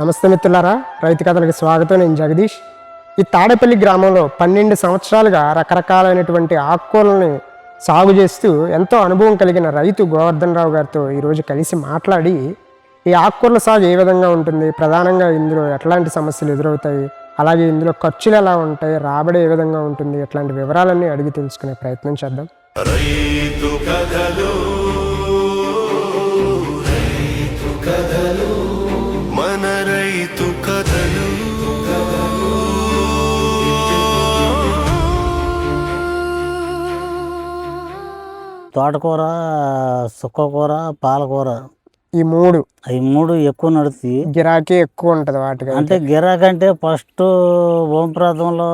నమస్తే మిత్రులారా రైతు కథలకు స్వాగతం. నేను జగదీష్. ఈ తాడేపల్లి గ్రామంలో పన్నెండు సంవత్సరాలుగా రకరకాలైనటువంటి ఆకుకూరల్ని సాగు చేస్తూ ఎంతో అనుభవం కలిగిన రైతు గోవర్ధన్ రావు గారితో ఈరోజు కలిసి మాట్లాడి ఈ ఆకుకూరల సాగు ఏ విధంగా ఉంటుంది ప్రధానంగా ఇందులో ఎట్లాంటి సమస్యలు ఎదురవుతాయి అలాగే ఇందులో ఖర్చులు ఎలా ఉంటాయి రాబడి ఏ విధంగా ఉంటుంది ఇట్లాంటి వివరాలన్నీ అడిగి తెలుసుకునే ప్రయత్నం చేద్దాం. రైతు కథలు రైతు కథలు. తోటకూర సుక్కకూర పాలకూర. ఈ మూడు. అవి మూడు ఎక్కువ నడుస్తాయి. గిరాకీ ఎక్కువ ఉంటుంది వాటికి అంటే గిరాకంటే ఫస్ట్ భూమి ప్రాంతంలో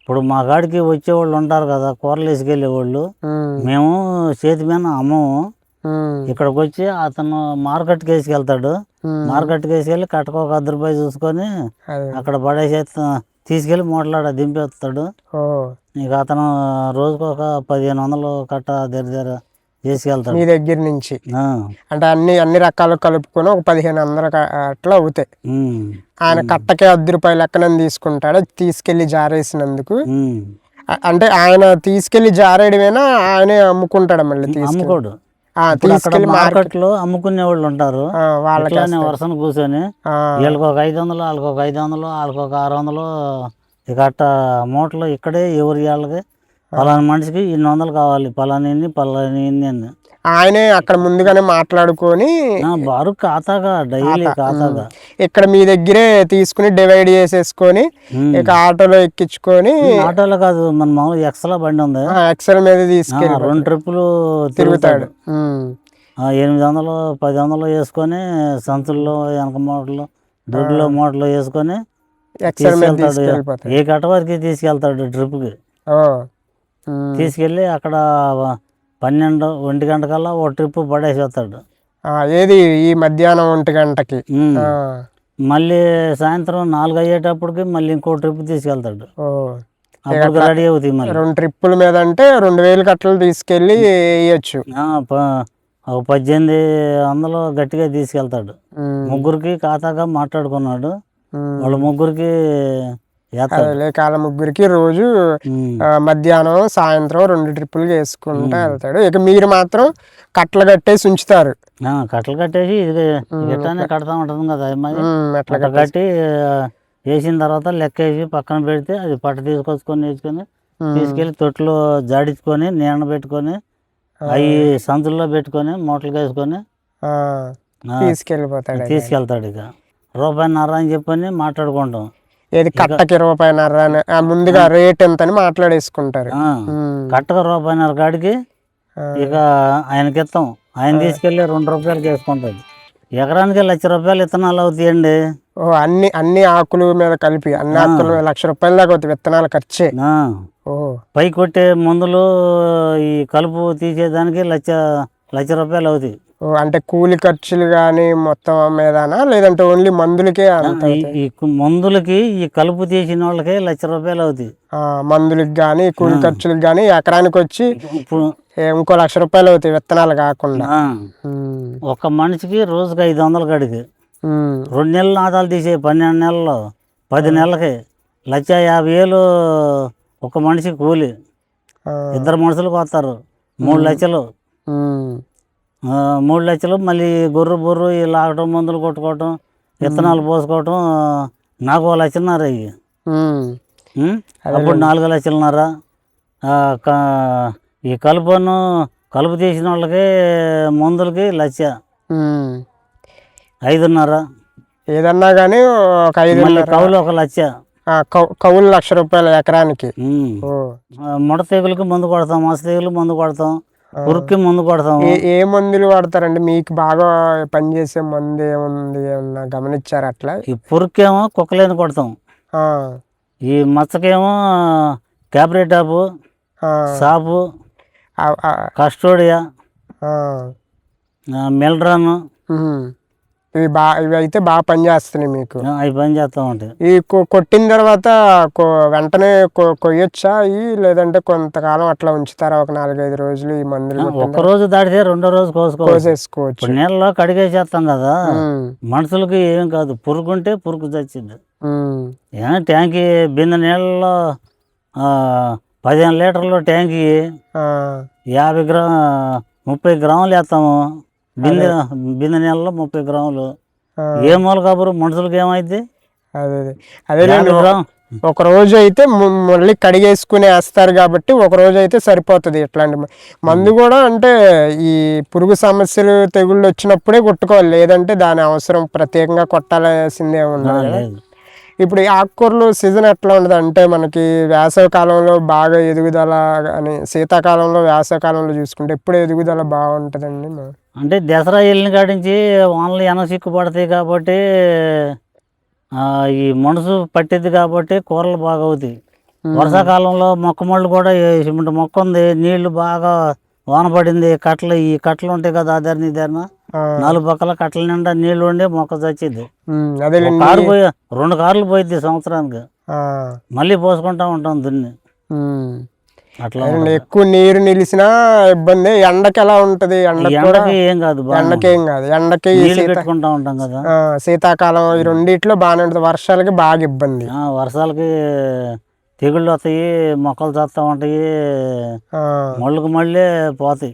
ఇప్పుడు మా కాడికి వచ్చేవాళ్ళు ఉంటారు కదా కూరలు వేసుకెళ్ళే వాళ్ళు ఉమ్, మేము చేతి మీద అమ్మము. ఇక్కడికి వచ్చి అతను మార్కెట్కి వేసుకెళ్తాడు. మార్కెట్కి వేసుకెళ్ళి కట్టకు ఒక అర్ధ రూపాయి చూసుకొని అక్కడ పడేసి తీసుకెళ్ళి మూటలాడ దింపేస్తాడు. ఇక అతను రోజుకు ఒక పదిహేను వందలు కట్ట దగ్గర దగ్గర చేసుకెళ్తాడు. మీ దగ్గర నుంచి. అంటే అన్ని అన్ని రకాలు కలుపుకొని ఒక పదిహేను వందల అట్లా అవుతాయి. ఆయన కట్టకే అర్ధ రూపాయలు లెక్కన తీసుకుంటాడు. తీసుకెళ్ళి జారేసినందుకు. అంటే ఆయన తీసుకెళ్ళి జారేయడమేనా ఆయనే అమ్ముకుంటాడు మళ్ళీ అమ్ముకోడు. అక్కడ తీసుకెళ్ళి మార్కెట్లో అమ్ముకునే వాళ్ళు ఉంటారు. వాళ్ళకి వరుసను కూర్చొని వీళ్ళకి ఒక ఐదు వందలు వాళ్ళకి ఒక ఐదు వందలు వాళ్ళకి ఒక ఆరు వందలు ఇక అట్ట మూటలు ఇక్కడే ఎవరి వాళ్ళకి పలానా మనిషికి ఇన్ని వందలు కావాలి. పలానా పలానా అని ఆయనే అక్కడ ముందుగానే మాట్లాడుకొని బారు ఖాతాగా డైలీ ఖాతాగా. ఇక్కడ మీ దగ్గరే తీసుకుని డివైడ్ చేసేసుకొని. ఇక ఆటోలో ఎక్కించుకొని ఆటోలో కాదు మన మామూలు ఎక్స్ట్రా బండి ఉంది. ఎక్సెల్ మీద ఆ, తీసుకెళ్ళి రెండు ట్రిప్పులు తిరుగుతాడు. ఎనిమిది వందలు పది వందలు వేసుకొని సంచుల్లో వెనక మూటలు దొడ్లో మూటలు వేసుకొని ఎక్సెల్ తీసుకెళ్తాడు ఏ కట్ట వరకు తీసుకెళ్తాడు ఉమ్. తీసుకెళ్ళి అక్కడ పన్నెండు ఒంటి గంట కల్లా ఓ ట్రిప్ పడేసి వస్తాడు ఏది? ఈ మధ్యాహ్నం ఒంటి గంటకి. మళ్ళీ సాయంత్రం నాలుగు అయ్యేటప్పటికి మళ్ళీ ఇంకో ట్రిప్ తీసుకెళ్తాడు. రెడీ అవుతాయి మళ్ళీ. రెండు ట్రిప్పుల మీద అంటే రెండు వేలు కట్టలు తీసుకెళ్ళి వేయచ్చు ఒక పద్దెనిమిది వందలు గట్టిగా తీసుకెళ్తాడు. ముగ్గురికి ఖాతాగా మాట్లాడుకున్నాడు. వాళ్ళ ముగ్గురికి అదే కాల ముగ్గురికి రోజు మధ్యాహ్నం సాయంత్రం రెండు ట్రిప్పులు వేసుకుంటూ వెళ్తాడు. ఇక మీరు మాత్రం కట్టలు కట్టేసి ఉంచుతారు. ఆ, కట్టలు కట్టేసి ఇది కడతా ఉంటుంది కదా అట్లా కట్టి వేసిన తర్వాత లెక్క వేసి పక్కన పెడితే అది పట్ట తీసుకొచ్చుకొని వేసుకొని తీసుకెళ్ళి తొట్టులో జాడించుకొని నీళ్ళ పెట్టుకొని అవి సంచుల్లో పెట్టుకొని మూటలు వేసుకొని తీసుకెళ్ళిపోతాడు తీసుకెళ్తాడు ఇక. రూపాయిన్నర అని చెప్పని మాట్లాడుకుంటాం. ఏది కట్టకి రూపాయిన్నర అని ముందుగా రేట్ ఎంత అని మాట్లాడేసుకుంటారు కట్టక రూపాయిన్నర కాడికి ఇక ఆయనకి ఇస్తాం. ఆయన తీసుకెళ్ళి రెండు రూపాయలకి వేసుకుంటాడు. ఎకరానికి లక్ష రూపాయలు విత్తనాలు అవుతాయండి. ఓ అన్ని అన్ని ఆకులు మీద కలిపి అన్ని ఆకుల లక్ష రూపాయల దాకా అవుతాయి విత్తనాల ఖర్చే. ఓ. పై కొట్టే మందులు ఈ కలుపు తీసేదానికి లక్ష లక్ష రూపాయలు అవుతాయి. అంటే కూలి ఖర్చులు కానీ మొత్తం మీదనా లేదంటే ఓన్లీ మందులకే అంత ఈ- మందులకి ఈ కలుపు తీసిన వాళ్ళకి లక్ష రూపాయలు అవుతాయి. ఆ, మందులకి కానీ కూలి ఖర్చులకు కానీ ఎకరానికి వచ్చి ఇంకో లక్ష రూపాయలు అవుతాయి విత్తనాలు కాకుండా. ఒక మనిషికి రోజుకి ఐదు వందల ఉమ్, రెండు నెలలు నాదాలు తీసే పన్నెండు నెలల్లో పది నెలలకి లక్ష యాభై వేలు ఒక మనిషి కూలి. ఇద్దరు మనుషులకు వస్తారు మూడు లక్షలు. మూడు లక్షలు మళ్ళీ గొర్రె బొర్రు ఈ లాగటం మందులు కొట్టుకోవటం విత్తనాలు పోసుకోవటం నాకు ఓ లక్షన్నర ఉం? అప్పుడు నాలుగు లక్షలున్నర. ఈ కలుపును కలుపు తీసిన వాళ్ళకి మందులకి లక్ష. ఐదున్నర. ఏదన్నా కానీ ఒక ఐదు మళ్ళీ కవులు ఒక లక్ష. ఆ, కౌ- కౌలు లక్ష రూపాయలు ఎకరానికి. ముడత తెగులకి మందు కొడతాం మస తెగులు మందు కొడతాం. పురుగుకి మందు కొడతాం ఏ మందులు వాడతారండి? మీకు బాగా పనిచేసే మందు ఏముంది ఏమన్నా గమనించారు అట్లా? ఈ పురుగుకేమో కుక్కలేని కొడతాం. ఈ మచ్చకేమో క్యాబ్రేటాపు సాపు కస్టోడియా మెల్డ్రాన్ ఇవి బా ఇవి అయితే బాగా పనిచేస్తున్నాయి మీకు. అవి పని చేస్తూ ఉంటాయి. ఈ కొట్టిన తర్వాత వెంటనే కొయ్యొచ్చా? ఇవి లేదంటే కొంతకాలం అట్లా ఉంచుతారా? ఒక నాలుగైదు రోజులు ఈ మందులు ఒక్క రోజు దాటితే రెండో రోజు కోసుకోవచ్చు. కోసేసుకోవచ్చు. నీళ్ళలో కడిగేసేస్తాం కదా మనుషులకి ఏం కాదు పురుగు ఉంటే పురుగు చచ్చింది. ఉమ్, ఏ ట్యాంకీ బిందె నీళ్ళలో పదిహేను లీటర్లు ట్యాంకీ యాభై గ్రా ముప్పై గ్రాములు వేస్తాము. బిందె బిందె నీళ్ళలో ముప్పై గ్రాములు. ఏ మూల కబురు మనుషులకి ఏమైంది అదే అదే. ఒక రోజు అయితే మళ్ళీ కడిగేసుకుని వేస్తారు కాబట్టి ఒక రోజు అయితే సరిపోతుంది ఇట్లాంటి మందు కూడా అంటే ఈ పురుగు సమస్యలు తెగుళ్ళు వచ్చినప్పుడే కొట్టుకోవాలి. లేదంటే దాని అవసరం ప్రత్యేకంగా కొట్టాల్సిందే ఉండదు లేదు. ఇప్పుడు ఈ ఆకుకూరలు సీజన్ ఎట్లా ఉండదు? అంటే మనకి వేసవి కాలంలో బాగా ఎదుగుదల అని శీతాకాలంలో వేసవి కాలంలో చూసుకుంటే ఎప్పుడు ఎదుగుదల బాగుంటుందండి అంటే దసరా వెళ్ళిన కాడించి వానలు ఎన సిక్కు పడతాయి కాబట్టి ఆ, ఈ మనసు పట్టిద్ది కాబట్టి కూరలు బాగా అవుతాయి. వర్షాకాలంలో మొక్క మళ్ళు కూడా సిమెంట్ మొక్క ఉంది నీళ్ళు బాగా వాన పడింది కట్టలు ఈ కట్టలు ఉంటాయి కదా అదర్ని ఇదర్న ఆ, నాలుగు పక్కల కట్టల నిండా నీళ్ళు ఉండి మొక్క అదేలేండి కారు పోయి రెండు కార్లు పోయిద్ది సంవత్సరానికి. మళ్ళీ పోసుకుంటా ఉంటాం దున్ని. ఎక్కువ నీరు నిలిచినా ఇబ్బంది. ఎండకి ఎలా ఉంటది? ఎండకి ఏం కాదు ఎండకేం కాదు. ఎండకి పెట్టుకుంటా ఉంటాం కదా. శీతాకాలం ఈ రెండిట్లో బాగానే ఉంటుంది. వర్షాలకి బాగా ఇబ్బంది. ఆ, వర్షాలకి తెగుళ్ళు వస్తాయి మొక్కలు చస్తా ఉంటాయి మళ్ళుకు మళ్ళీ పోతాయి.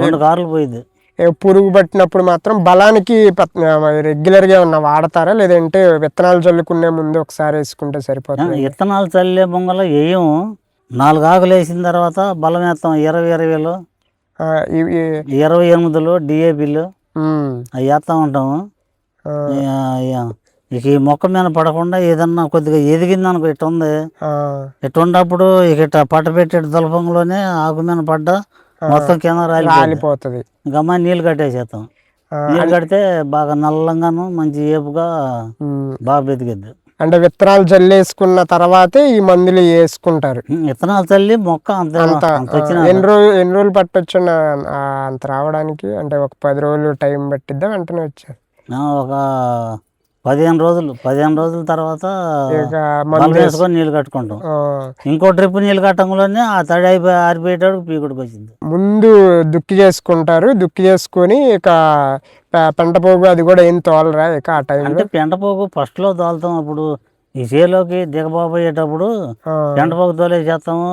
రెండు కార్లు పోయింది ఏ పురుగు పట్టినప్పుడు మాత్రం బలానికి రెగ్యులర్గా ఉన్న వాడతారా? లేదంటే విత్తనాలు చల్లుకునే ముందు ఒకసారి వేసుకుంటే సరిపోతుంది? విత్తనాలు చల్లే బొంగల వేయం నాలుగు ఆకులు వేసిన తర్వాత బలం వేస్తాం. ఇరవై ఇరవైలు ఇరవై ఎనిమిదిలు డిఏపిలు అవి వేస్తూ ఉంటాము. ఇక ఈ మొక్క మీద పడకుండా ఏదన్నా కొద్దిగా ఎదిగింది అనుకో ఇట్ట ఉంది. ఇట్ట ఉన్నప్పుడు ఇక ఇట్ట పట్ట పెట్టే దళపంలోనే ఆకు మీద పడ్డ మొత్తం కింద రాలి రాలిపోతుంది. గమ్మ నీళ్ళు కట్టేసేస్తాం. నీళ్ళు కడితే బాగా నల్లంగాను మంచి ఏపుగా బాగా బతికిద్ది అంటే విత్తనాలు చల్లేసుకున్న తర్వాతే ఈ మందులు వేసుకుంటారు. విత్తనాలు చల్లి మొక్క అంత ఎన్ని రోజులు ఎన్ని రోజులు పట్టొచ్చు అంత రావడానికి? అంటే ఒక పది రోజులు టైం పట్టిద్దా వెంటనే వచ్చారు ఒక పదిహేను రోజులు పదిహేను రోజుల తర్వాత వేసుకొని నీళ్ళు కట్టుకుంటాం. ఇంకో ట్రిప్ నీళ్ళు కట్టంలోనే ఆ తడి అయిపోయి ఆరిపోయేటప్పుడు పీకుడికి వచ్చింది. ముందు దుక్కి చేసుకుంటారు దుక్కి చేసుకొని ఇక పెంట పోగు అది కూడా ఏం తోలరా ఇక ఆ టైంలో? అంటే పెంటపోగు ఫస్ట్లో తోలుతాం అప్పుడు. ఈ చేలోకి దిగబోయేటప్పుడు పెంటపోగు తోలేసేస్తాము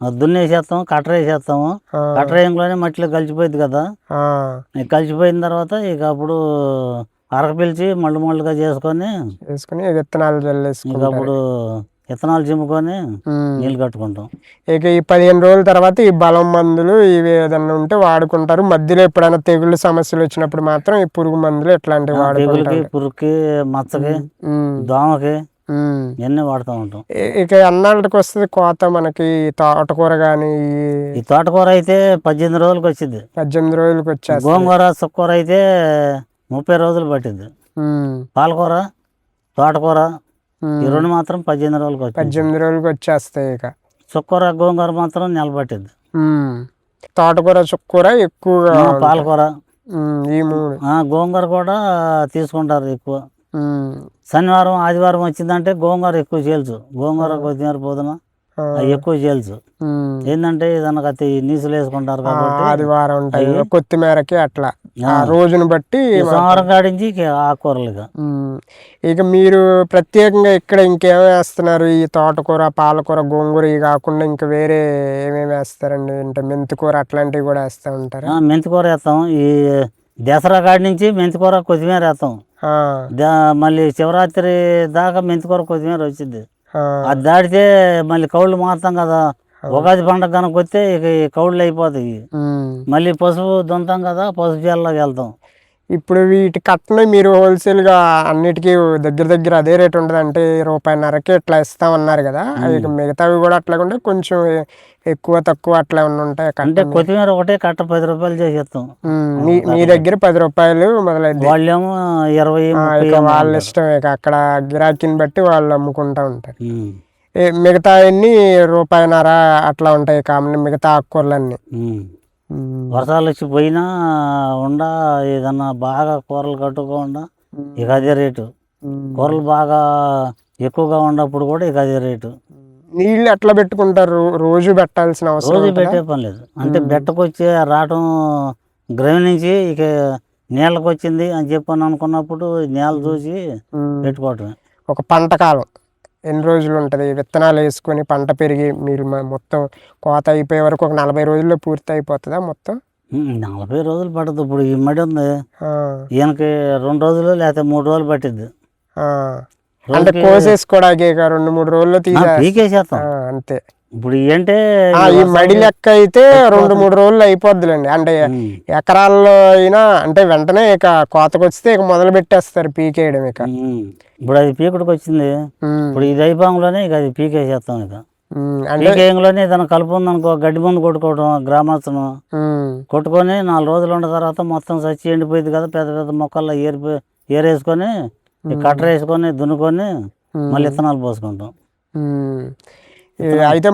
ఆ, దున్నేసేస్తాము కట్ర వేసేస్తాము. కట్ర వేయంలోనే మట్టిలో కలిసిపోయింది కదా. కలిసిపోయిన తర్వాత ఇక అప్పుడు అరక పిలిచి మళ్ళు మళ్ళుగా చేసుకొని వేసుకొని విత్తనాలు ఇక అప్పుడు విత్తనాలు చిమ్ముకొని. నీళ్ళు కట్టుకుంటాం. ఇక ఈ పదిహేను రోజుల తర్వాత ఈ బలం మందులు ఇవి ఏదన్నా ఉంటే వాడుకుంటారు. మధ్యలో ఎప్పుడైనా తెగుళ్ళు సమస్యలు వచ్చినప్పుడు మాత్రం ఈ పురుగు మందులు ఇట్లాంటివి తెగులకి వాడుకుంటారు. పురుగుకి మచ్చకి దోమకి. ఇవన్నీ వాడుతూ ఉంటాం. ఇక అన్నాళ్ళకి వస్తుంది కోత మనకి తోటకూర కానీ ఈ తోటకూర అయితే పద్దెనిమిది రోజులకి వచ్చింది పద్దెనిమిది రోజులకి వచ్చేస్తుంది. గోంగూర సుక్కూర అయితే ముప్పై రోజులు పట్టింది. పాలకూర తోటకూర. ఈ రెండు మాత్రం పద్దెనిమిది రోజులకి పద్దెనిమిది రోజులకి వచ్చేస్తాయి ఇక. సుక్కూర గోంగూర మాత్రం నెల పట్టింది. తోటకూర చుక్కూర ఎక్కువగా పాలకూర. ఈ మూడు. గోంగూర కూడా తీసుకుంటారు ఎక్కువ. శనివారం ఆదివారం వచ్చిందంటే గోంగూర ఎక్కువ చేల్చు. గోంగూర కొత్తిమీర పోదున. ఎక్కువ ఉమ్. ఏంటంటే ఏదన్నా కత్తి నీసులు వేసుకుంటారు కాబట్టి ఆదివారం ఉంటాయి కొత్తిమీరకి అట్లా. ఆ. రోజును బట్టి సోమవారం కాడించి ఇక ఆకుకూరలు ఇక మీరు ప్రత్యేకంగా ఇక్కడ ఇంకేం వేస్తున్నారు? ఈ తోటకూర పాలకూర గోంగూర ఇవి కాకుండా ఇంకా వేరే ఏమేమి వేస్తారండి? అంటే మెంతికూర అట్లాంటివి కూడా వేస్తూ ఉంటారా? మెంతికూర వేస్తాం. ఈ దసరా కాడి నుంచి మెంతికూర కొత్తిమీర వేస్తాం. మళ్ళీ శివరాత్రి దాకా మెంతికూర కొత్తిమీర వచ్చింది అది దాటితే మళ్ళీ కౌళ్ళు మారుతాం కదా. ఉగాది పండగ కనుక వస్తే ఇక ఈ కౌళ్ళు అయిపోతాయి. మళ్ళీ పసుపు దుంతాం కదా పసుపు చేలలోకి వెళ్తాం. ఇప్పుడు వీటి కట్టను మీరు హోల్సేల్గా అన్నిటికీ దగ్గర దగ్గర అదే రేట్ ఉంటుంది. అంటే రూపాయిన్నరకి ఇట్లా ఇస్తామన్నారు కదా. అవి మిగతావి కూడా అట్లాగుంటే కొంచెం ఎక్కువ తక్కువ అట్లా ఉంటాయి అంటే కొత్తిమీర ఒకటే కట్ట పది రూపాయలు చేసేస్తాం. మీ మీ దగ్గర పది రూపాయలు మొదలైంది వాళ్ళేమో ఇరవై వాళ్ళ ఇష్టం ఇక అక్కడ గిరాకీని బట్టి వాళ్ళు అమ్ముకుంటా ఉంటారు. మిగతా అన్ని రూపాయిన్నర అట్లా ఉంటాయి. కామన్ మిగతా ఆకుకూరలన్నీ. వర్షాలు వచ్చి పోయినా ఉండ ఏదన్నా బాగా కూరలు కట్టుకోకుండా ఇక అదే రేటు. కూరలు బాగా ఎక్కువగా ఉన్నప్పుడు కూడా ఇక అదే రేటు. నీళ్ళు ఎట్లా పెట్టుకుంటారు? రోజు పెట్టాల్సిన అవసరం రోజు? పెట్టే పని లేదు. అంటే బెట్టకొచ్చి రావటం గ్రహం నుంచి ఇక నీళ్ళకి వచ్చింది అని చెప్పని అనుకున్నప్పుడు నేల చూసి. పెట్టుకోవటమే. ఒక పంట కాలం. ఎన్ని రోజులు ఉంటుంది? విత్తనాలు వేసుకొని పంట పెరిగి మీరు మొత్తం కోత అయిపోయే వరకు ఒక నలభై రోజుల్లో పూర్తి అయిపోతుందా మొత్తం? నలభై రోజులు పడుతుంది ఇప్పుడు ఈ మడి ఉంది. ఈయనకి రెండు రోజులు లేకపోతే మూడు రోజులు పట్టిద్ది. ఆ. అంటే కోసేసుకోవడానికి రెండు మూడు రోజుల్లో ఆ, తీసే పీకేసేస్తాం. అంతే. ఇప్పుడు ఆ, ఈ మడి లెక్క అయితే రెండు మూడు రోజులు అయిపోద్దులేండి. అంటే ఎకరాల్లో అయినా అంటే వెంటనే ఇక కోతకు వస్తే ఇక మొదలు పెట్టేస్తారు పీకేయడం ఇక. ఇప్పుడు అది పీకుడికి వచ్చింది. ఇప్పుడు ఈ దైపాంలోనే ఇక అది పీకేసేస్తాం ఇక. పీకేయంలోనే ఏదైనా కలుపు ఉందనుకో గడ్డి మందు కొట్టుకోవడం గ్రామస్తును ఉమ్, కొట్టుకొని నాలుగు రోజులు ఉన్న తర్వాత మొత్తం చచ్చి ఎండిపోయింది కదా పెద్ద పెద్ద మొక్కల్లో ఏరిపోయి ఏరేసుకొని కట్టర్ వేసుకొని దున్నుకొని మళ్ళీ విత్తనాలు పోసుకుంటాం. అయితే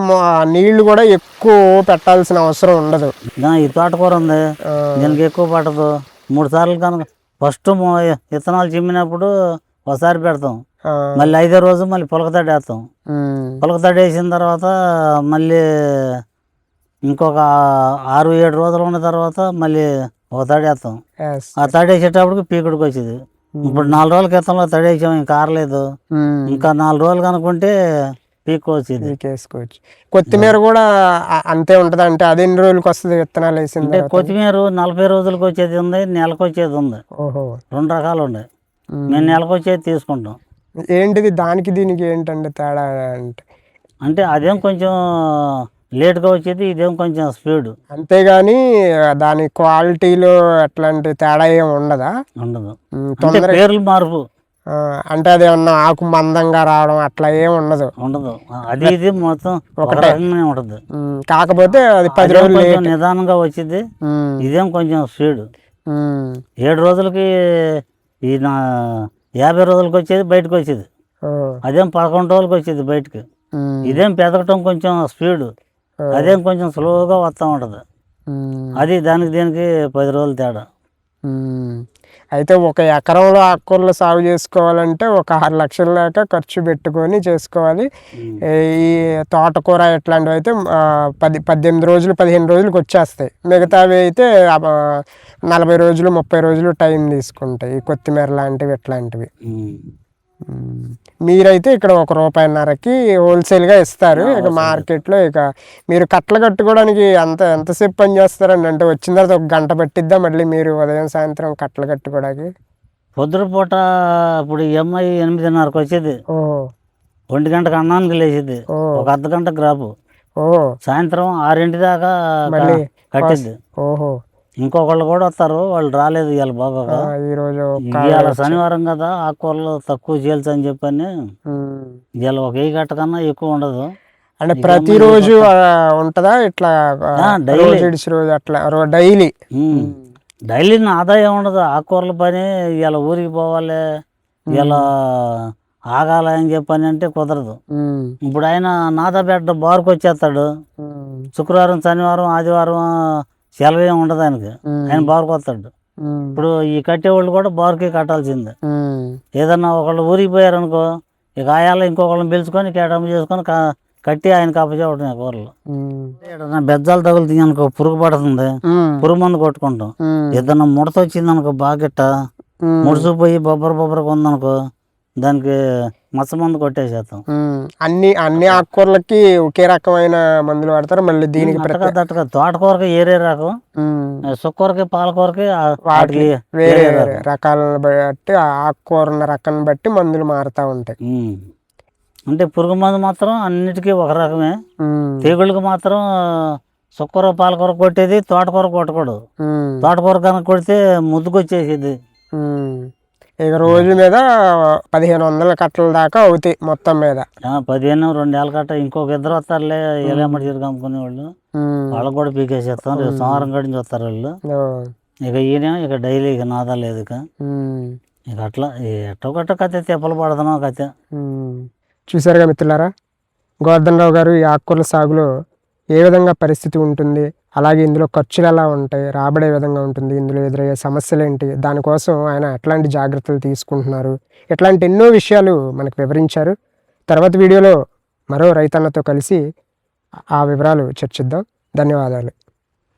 నీళ్ళు కూడా ఎక్కువ పెట్టాల్సిన అవసరం ఉండదు. ఈ తోటకూర ఉంది. దీనికి ఎక్కువ పట్టదు. మూడు సార్లు కనుక ఫస్ట్ విత్తనాలు చిమ్మినప్పుడు ఒకసారి పెడతాం. మళ్ళీ ఐదో రోజు మళ్ళీ పులకతడి వేస్తాం. పులకతడి వేసిన తర్వాత మళ్ళీ ఇంకొక ఆరు ఏడు రోజులు ఉన్న తర్వాత మళ్ళీ ఒక తడి వేస్తాం. ఆ తడి వేసేటప్పటికి పీకుడికి వచ్చింది. ఇప్పుడు నాలుగు రోజుల క్రితంలో తడి వేసాం ఇంకా ఆరలేదు. ఇంకా నాలుగు రోజులు కనుక్కుంటే పీక్ వచ్చింది పీకేసుకోవచ్చు కొత్తిమీర కూడా అంతే ఉంటది అంటే. అది ఎన్ని రోజులకి వస్తుంది విత్తనాలు తర్వాత? కొత్తిమీర నలభై రోజులకు వచ్చేది ఉంది నెలకు వచ్చేది ఉంది. ఓహో. రెండు రకాలు ఉన్నాయి. మేము. నెలకు వచ్చేది తీసుకుంటాం. ఏంటిది? దానికి దీనికి ఏంటండి తేడా అంటే? అంటే అదేం కొంచెం లేట్గా వచ్చేది ఇదేం కొంచెం స్పీడ్. అంతేగాని దాని క్వాలిటీలో అట్లాంటి తేడా ఏమి ఉండదా? ఉండదు. పేర్లు మార్పు. అంటే అది ఏమన్నా ఆకు మందంగా రావడం అట్లా ఏమి ఉండదు. ఉండదు. అది ఇది మొత్తం ఒక రకంగానే ఉంటుంది ఉమ్, కాకపోతే అది పది రోజులు నిదానంగా వచ్చింది ఇదేం కొంచెం స్పీడ్. ఏడు రోజులకి ఈ నా యాభై రోజులకి వచ్చేది బయటకు వచ్చేది. అదేం పదకొండు రోజులకి వచ్చేది బయటకు. ఇదేం పెదగటం కొంచెం స్పీడ్. అదేం కొంచెం స్లోగా వస్తూ ఉంటుంది. అది దానికి దీనికి పది రోజులు తేడా. అయితే ఒక ఎకరంలో ఆకుకూరలు సాగు చేసుకోవాలంటే ఒక ఆరు లక్షల దాకా ఖర్చు పెట్టుకొని చేసుకోవాలి. ఈ తోటకూర ఇట్లాంటివి అయితే పది పద్దెనిమిది రోజులు పదిహేను రోజులకు వచ్చేస్తాయి. మిగతావి అయితే నలభై రోజులు ముప్పై రోజులు టైం తీసుకుంటాయి. ఈ కొత్తిమీర లాంటివి ఇట్లాంటివి. మీరైతే ఇక్కడ ఒక రూపాయిన్నరకి హోల్సేల్గా ఇస్తారు. ఇక మార్కెట్లో ఇక మీరు కట్టలు కట్టుకోవడానికి అంత ఎంతసేపు పని చేస్తారండి అంటే వచ్చిన తర్వాత ఒక గంట పట్టిద్దా మళ్ళీ మీరు ఉదయం సాయంత్రం కట్టలు కట్టుకోవడానికి? పొద్దున పూట ఇప్పుడు ఈ అమ్మాయి ఎనిమిదిన్నరకు వచ్చేది. ఓహో ఒంటి గంటకు అన్నానికి లేచేది ఓ. ఒక అర్ధ గంట గ్రాపు ఓహో సాయంత్రం ఆరింటి దాకా మళ్ళీ కట్టిద్ది. ఓహో. ఇంకొకళ్ళు కూడా వస్తారు వాళ్ళు రాలేదు ఇవాళ ఆ, ఈరోజు ఇవాళ శనివారం కదా ఆకుకూరలు తక్కువ చేయల్సి అని చెప్పని. ఇవాళ ఒక వెయ్యి గంట కన్నా ఎక్కువ ఉండదు అంటే ప్రతిరోజు ఉంటుందా ఇట్లా. రోజు రోజు అట్లా డైలీ. డైలీ ఆదాయం ఉండదు ఆకుకూరల పని ఇలా ఊరికి పోవాలి ఇలా ఆగాలి అని చెప్పని అంటే కుదరదు. ఇప్పుడు ఆయన నాదపేట బార్కు వచ్చేస్తాడు. శుక్రవారం శనివారం ఆదివారం సెలవు ఏమి ఉండదు ఆయనకి. ఆయన బార్కు వస్తాడు ఉమ్. ఇప్పుడు ఈ కట్టేవాళ్ళు కూడా బార్కి కట్టాల్సిందే. ఏదన్నా ఒకళ్ళు ఊరికి పోయారనుకో ఇక ఆయాల ఇంకొకళ్ళని పిలుచుకొని కేటాయింపు చేసుకొని కట్టి ఆయనకి అప్పచెప్పటమే కూరలు. ఏదన్నా బెజ్జాలు తగులుతుంది అనుకో పురుగు పడుతుంది. పురుగు మందు కొట్టుకుంటాం. ఏదన్నా ముడత వచ్చింది అనుకో ఉమ్. ముడిసిపోయి బొబ్బర బొబ్బరకు ఉందనుకో దానికి మచ్చ మందు కొట్టేసేస్తాం. అన్ని అన్ని ఆకుకూరలకి ఒకే రకమైన మందులు వాడతారు మళ్ళీ దీనికి తట్టగా తోటకూరకి ఏరే రకం. సుక్కూరకి పాలకూరకి వాటికి వేరే రకాలను బట్టి ఆ ఆకుకూరల రకాన్ని బట్టి మందులు మారుతూ ఉంటాయి. అంటే పురుగు మందు మాత్రం అన్నిటికీ ఒక రకమే. తెగుళ్ళకి మాత్రం సుక్కూర పాలకూర కొట్టేది తోటకూర కొట్టకూడదు. తోటకూర కనుక కొడితే ముద్దుకొచ్చేసేది. ఇక రోజు మీద పదిహేను వందల కట్టల దాకా అవుతాయి మొత్తం మీద పదిహేను రెండు ఏళ్ళ కట్ట ఇంకొక ఇద్దరు వస్తారులే ఎలేమటి తిరిగి అమ్ముకునే వాళ్ళు. వాళ్ళకి కూడా పీకేసేస్తాం రేపు సోమవారం కాడి నుంచి వస్తారు వాళ్ళు. ఇక ఈయన ఇక డైలీ ఇక నాదా లేదు ఇక. ఇక అట్లా ఎట్టో గట్ట కథ తెప్పలు పడుతున్నాం కథ. చూసారుగా మిత్రులారా గోవర్ధన్ రావు గారు ఈ ఆకుకూరల సాగులో ఏ విధంగా పరిస్థితి ఉంటుంది అలాగే ఇందులో ఖర్చులు ఎలా ఉంటాయి రాబడే విధంగా ఉంటుంది ఇందులో ఎదురయ్యే సమస్యలు ఏంటి దానికోసం ఆయన ఎట్లాంటి జాగ్రత్తలు తీసుకుంటున్నారు ఇట్లాంటి ఎన్నో విషయాలు మనకు వివరించారు. తర్వాత వీడియోలో మరో రైతన్నతో కలిసి ఆ వివరాలు చర్చిద్దాం. ధన్యవాదాలు.